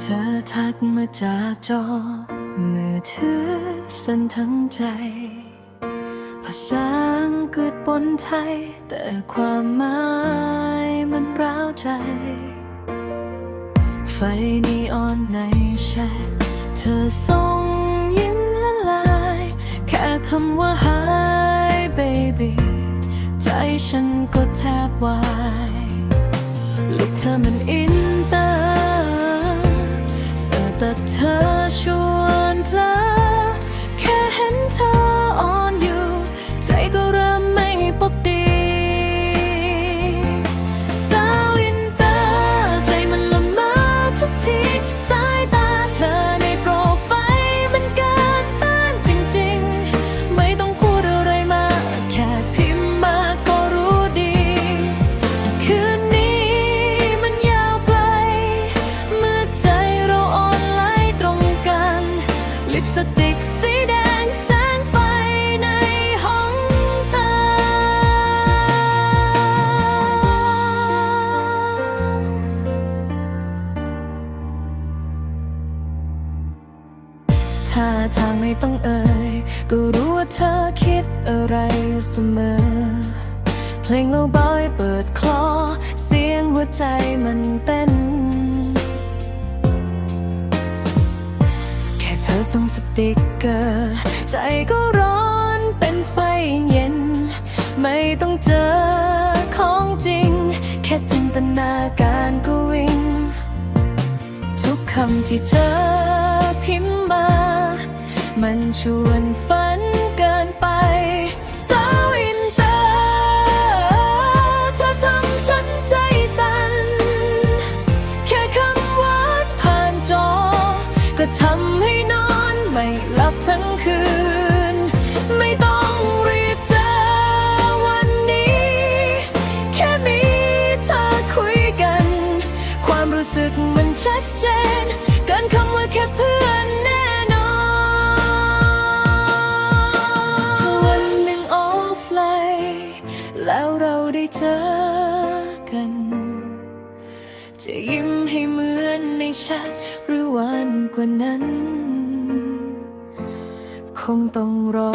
เธอทักมาจากจอมือถือสั่นทั้งใจ ภาษาอังกฤษปนไทย แต่ความหมายมันร้าวใจ ไฟนีออนในแชทเธอส่งยิ้มละลาย แค่คำว่า Hi baby ใจฉันก็แทบวาย ลูกเธอมันอินเตอร์ แต่เธอชว ลิปสติกสีแดงแสงไฟในห้องเธอ ถ้าทางไม่ต้องเอ่ย ก็รู้ว่าเธอคิดอะไรเสมอ เพลงเราบอยเปิดคลอ เสียงหัวใจมันเต้น ส่งสติกเกอร์ ใจก็ร้อนเป็นไฟเย็น ไม่ต้องเจอของจริง แค่จินตนาการก็วิ่ง ทุกคำที่เธอพิมพ์มา มันชวนฝันเกินไปสาวอินเตอร์เธอทำฉันใจสั่นแค่คำว่าผ่านจอก็ทำให้นอน ไม่หลับทั้งคืน ไม่ต้องรีบเจอวันนี้ แค่มีเธอคุยกัน ความรู้สึกมันชัดเจน เกินคำว่าแค่เพื่อนแน่นอนถ้าวันหนึ่งออฟไลน์แล้วเราได้เจอกัน จะยิ้มให้เหมือนในแชทหรือวันกว่านั้น คงต้องรอ